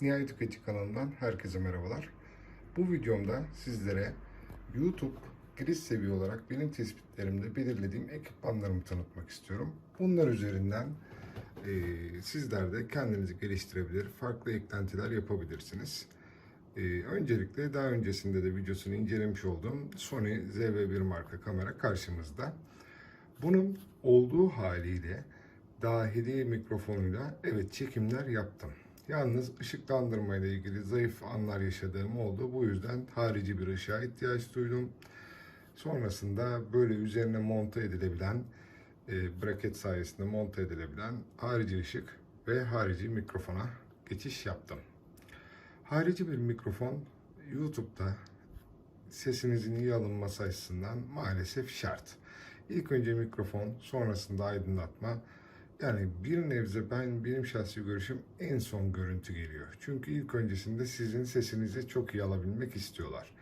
Nihai Tüketici kanalından herkese merhabalar. Bu videomda sizlere YouTube giriş seviye olarak benim tespitlerimde belirlediğim ekipmanlarımı tanıtmak istiyorum. Bunlar üzerinden e, sizler de kendinizi geliştirebilir, farklı eklentiler yapabilirsiniz. E, öncelikle daha öncesinde de videosunu incelemiş olduğum Sony ZV-1 marka kamera karşımızda. Bunun olduğu haliyle dahili mikrofonuyla evet çekimler yaptım. Yalnız ışıklandırma ile ilgili zayıf anlar yaşadığım oldu. Bu yüzden harici bir ışığa ihtiyaç duydum. Sonrasında böyle üzerine monte edilebilen, e, bracket sayesinde monte edilebilen harici ışık ve harici mikrofona geçiş yaptım. Harici bir mikrofon YouTube'da sesinizin iyi alınması açısından maalesef şart. İlk önce mikrofon, sonrasında aydınlatma. Yani bir nebze ben benim şahsi görüşüm en son görüntü geliyor. Çünkü ilk öncesinde sizin sesinizi çok iyi alabilmek istiyorlar.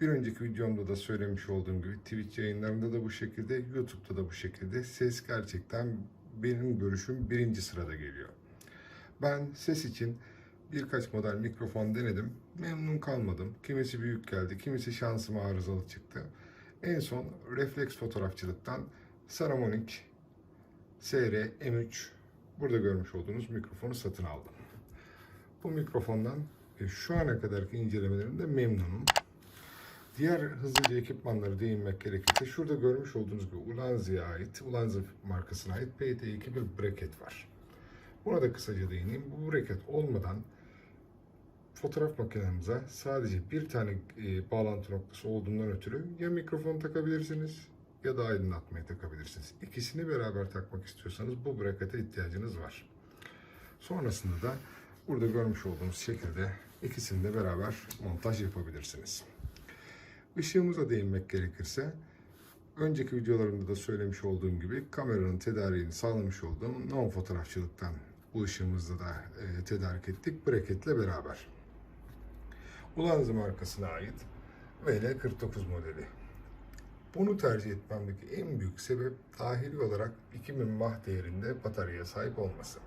Bir önceki videomda da söylemiş olduğum gibi Twitch yayınlarında da bu şekilde, YouTube'da da bu şekilde ses gerçekten benim görüşüm birinci sırada geliyor. Ben ses için birkaç model mikrofon denedim. Memnun kalmadım. Kimisi büyük geldi, kimisi şansıma arızalı çıktı. En son refleks fotoğrafçılıktan Saramonic SR M3 burada görmüş olduğunuz mikrofonu satın aldım. Bu mikrofondan e, şu ana kadarki incelemelerimde memnunum. Diğer hızlıca ekipmanlara değinmek gerekirse şurada görmüş olduğunuz bir Ulanzi'ye ait, Ulanzi markasına ait PT2 bir bracket var. Buna da kısaca değineyim. Bu bracket olmadan fotoğraf makinemize sadece bir tane e, bağlantı noktası olduğundan ötürü ya mikrofon takabilirsiniz ya da aydınlatmayı takabilirsiniz. İkisini beraber takmak istiyorsanız bu brackete ihtiyacınız var. Sonrasında da burada görmüş olduğunuz şekilde ikisini de beraber montaj yapabilirsiniz. Işığımıza değinmek gerekirse önceki videolarımda da söylemiş olduğum gibi kameranın tedariğini sağlamış olduğum non fotoğrafçılıktan bu ışığımızda da e, tedarik ettik bracketle beraber. Ulanzi markasına ait VL49 modeli. Bunu tercih etmemdeki en büyük sebep dahili olarak 2000 mAh değerinde bataryaya sahip olması.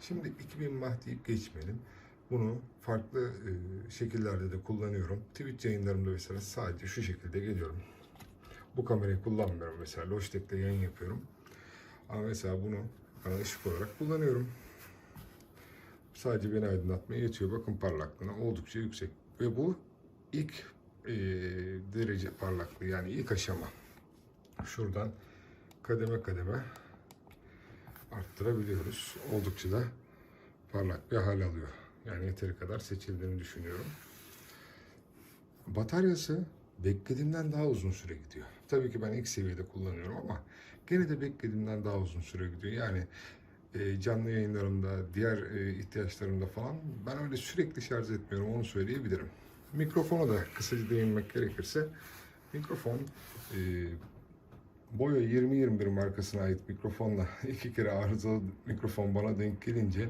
Şimdi 2000 mAh deyip geçmeyelim. Bunu farklı e, şekillerde de kullanıyorum. Twitch yayınlarımda mesela sadece şu şekilde geliyorum. Bu kamerayı kullanmıyorum mesela. Logitech'te yayın yapıyorum. Ama mesela bunu bana ışık olarak kullanıyorum. Sadece beni aydınlatmaya yetiyor. Bakın parlaklığına oldukça yüksek. Ve bu ilk e, derece parlaklığı yani ilk aşama. Şuradan kademe kademe arttırabiliyoruz. Oldukça da parlak bir hal alıyor. Yani yeteri kadar seçildiğini düşünüyorum. Bataryası beklediğimden daha uzun süre gidiyor. Tabii ki ben ilk seviyede kullanıyorum ama gene de beklediğimden daha uzun süre gidiyor. Yani e, canlı yayınlarımda, diğer e, ihtiyaçlarımda falan ben öyle sürekli şarj etmiyorum onu söyleyebilirim. Mikrofona da kısaca değinmek gerekirse mikrofon e, Boya 2021 markasına ait mikrofonla iki kere arızalı mikrofon bana denk gelince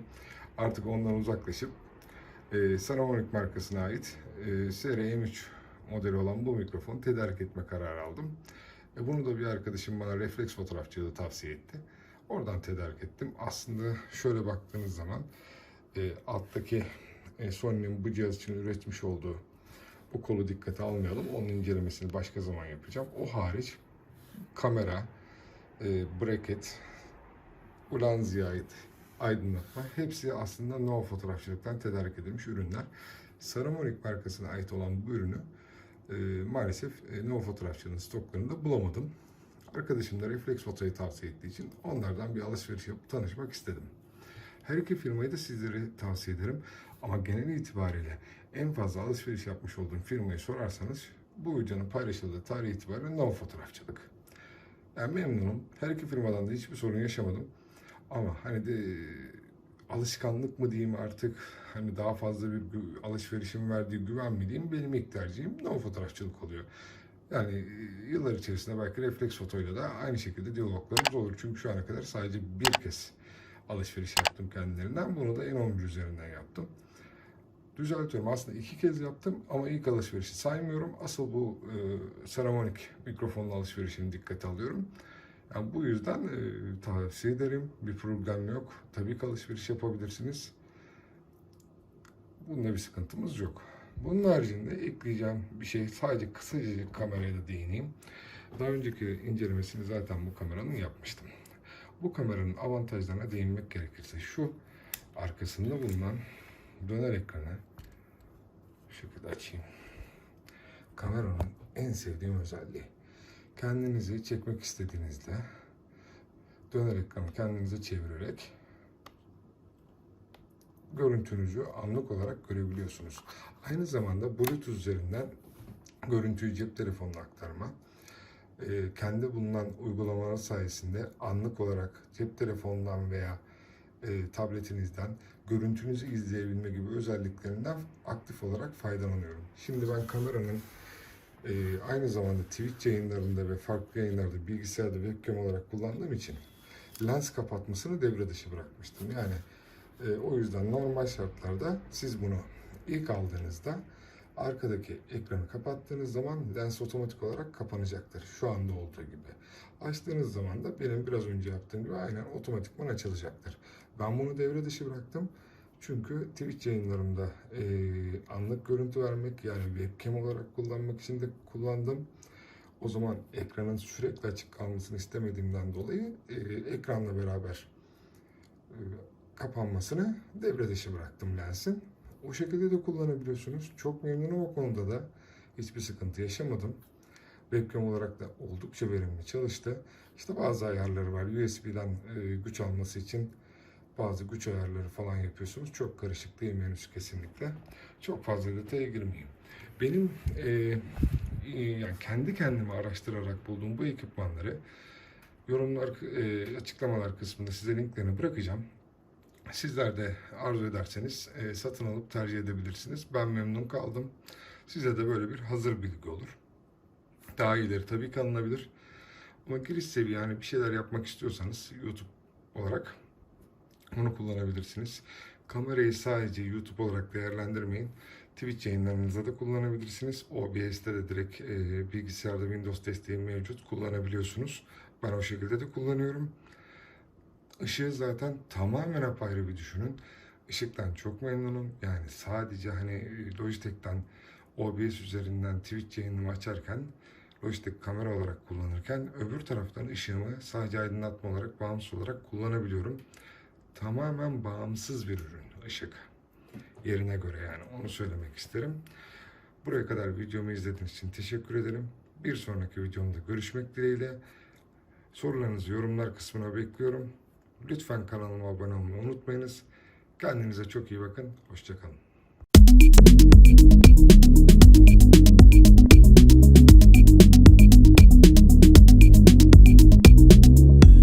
artık ondan uzaklaşıp e, Saramonic markasına ait e, SR-M3 modeli olan bu mikrofonu tedarik etme kararı aldım. E, bunu da bir arkadaşım bana refleks fotoğrafçılığı tavsiye etti. Oradan tedarik ettim. Aslında şöyle baktığınız zaman e, alttaki e, Sony'nin bu cihaz için üretmiş olduğu bu kolu dikkate almayalım. Onun incelemesini başka zaman yapacağım. O hariç kamera, e, bracket, Ulanzi'ye ait aydınlatma hepsi aslında no fotoğrafçılıktan tedarik edilmiş ürünler. Saramonic markasına ait olan bu ürünü e, maalesef e, no fotoğrafçılığın stoklarında bulamadım. Arkadaşım da Reflex Foto'yu tavsiye ettiği için onlardan bir alışveriş yapıp tanışmak istedim. Her iki firmayı da sizlere tavsiye ederim. Ama genel itibariyle en fazla alışveriş yapmış olduğum firmayı sorarsanız bu videonun paylaşıldığı tarih itibariyle no fotoğrafçılık. Yani memnunum. Her iki firmadan da hiçbir sorun yaşamadım. Ama hani de alışkanlık mı diyeyim artık hani daha fazla bir alışverişin verdiği güven mi diyeyim benim ilk tercihim no fotoğrafçılık oluyor. Yani e, yıllar içerisinde belki refleks fotoyla da aynı şekilde diyaloglarımız olur. Çünkü şu ana kadar sadece bir kez alışveriş yaptım kendilerinden. Bunu da N11 üzerinden yaptım. Düzeltiyorum. Aslında iki kez yaptım ama ilk alışverişi saymıyorum. Asıl bu e, Saramonic mikrofonlu alışverişini dikkate alıyorum. Yani bu yüzden e, tavsiye ederim. Bir problem yok. Tabii ki alışveriş yapabilirsiniz. Bunda bir sıkıntımız yok. Bunun haricinde ekleyeceğim bir şey sadece kısaca kameraya da değineyim. Daha önceki incelemesini zaten bu kameranın yapmıştım. Bu kameranın avantajlarına değinmek gerekirse şu arkasında bulunan döner ekranı şu şekilde açayım. Kameranın en sevdiğim özelliği. Kendinizi çekmek istediğinizde döner ekranı kendinize çevirerek görüntünüzü anlık olarak görebiliyorsunuz. Aynı zamanda Bluetooth üzerinden görüntüyü cep telefonuna aktarma, e, kendi bulunan uygulamalar sayesinde anlık olarak cep telefonundan veya e, tabletinizden görüntünüzü izleyebilme gibi özelliklerinden aktif olarak faydalanıyorum. Şimdi ben kameranın e, aynı zamanda Twitch yayınlarında ve farklı yayınlarda bilgisayarda webcam olarak kullandığım için lens kapatmasını devre dışı bırakmıştım. Yani e, o yüzden normal şartlarda siz bunu ilk aldığınızda arkadaki ekranı kapattığınız zaman lens otomatik olarak kapanacaktır. Şu anda olduğu gibi. Açtığınız zaman da benim biraz önce yaptığım gibi aynen otomatikman açılacaktır. Ben bunu devre dışı bıraktım. Çünkü Twitch yayınlarımda e, anlık görüntü vermek yani webcam olarak kullanmak için de kullandım. O zaman ekranın sürekli açık kalmasını istemediğimden dolayı e, ekranla beraber e, kapanmasını devre dışı bıraktım lensin. O şekilde de kullanabiliyorsunuz. Çok memnunum o konuda da. Hiçbir sıkıntı yaşamadım. Webcam olarak da oldukça verimli çalıştı. İşte bazı ayarları var. USB'den e, güç alması için bazı güç ayarları falan yapıyorsunuz. Çok karışık değil menüsü kesinlikle. Çok fazla detaya girmeyeyim. Benim e, e, yani kendi kendime araştırarak bulduğum bu ekipmanları yorumlar, e, açıklamalar kısmında size linklerini bırakacağım. Sizler de arzu ederseniz e, satın alıp tercih edebilirsiniz. Ben memnun kaldım. Size de böyle bir hazır bilgi olur. Daha iyileri tabii ki alınabilir. Ama giriş seviye yani bir şeyler yapmak istiyorsanız YouTube olarak bunu kullanabilirsiniz. Kamerayı sadece YouTube olarak değerlendirmeyin. Twitch yayınlarınızda da kullanabilirsiniz. OBS'te de direkt e, bilgisayarda Windows desteği mevcut kullanabiliyorsunuz. Ben o şekilde de kullanıyorum. Işığı zaten tamamen apayrı bir düşünün. Işıktan çok memnunum. Yani sadece hani Logitech'ten OBS üzerinden Twitch yayınımı açarken Logitech kamera olarak kullanırken öbür taraftan ışığımı sadece aydınlatma olarak bağımsız olarak kullanabiliyorum. Tamamen bağımsız bir ürün ışık. Yerine göre yani onu söylemek isterim. Buraya kadar videomu izlediğiniz için teşekkür ederim. Bir sonraki videomda görüşmek dileğiyle. Sorularınızı yorumlar kısmına bekliyorum. Lütfen kanalıma abone olmayı unutmayınız. Kendinize çok iyi bakın. Hoşçakalın.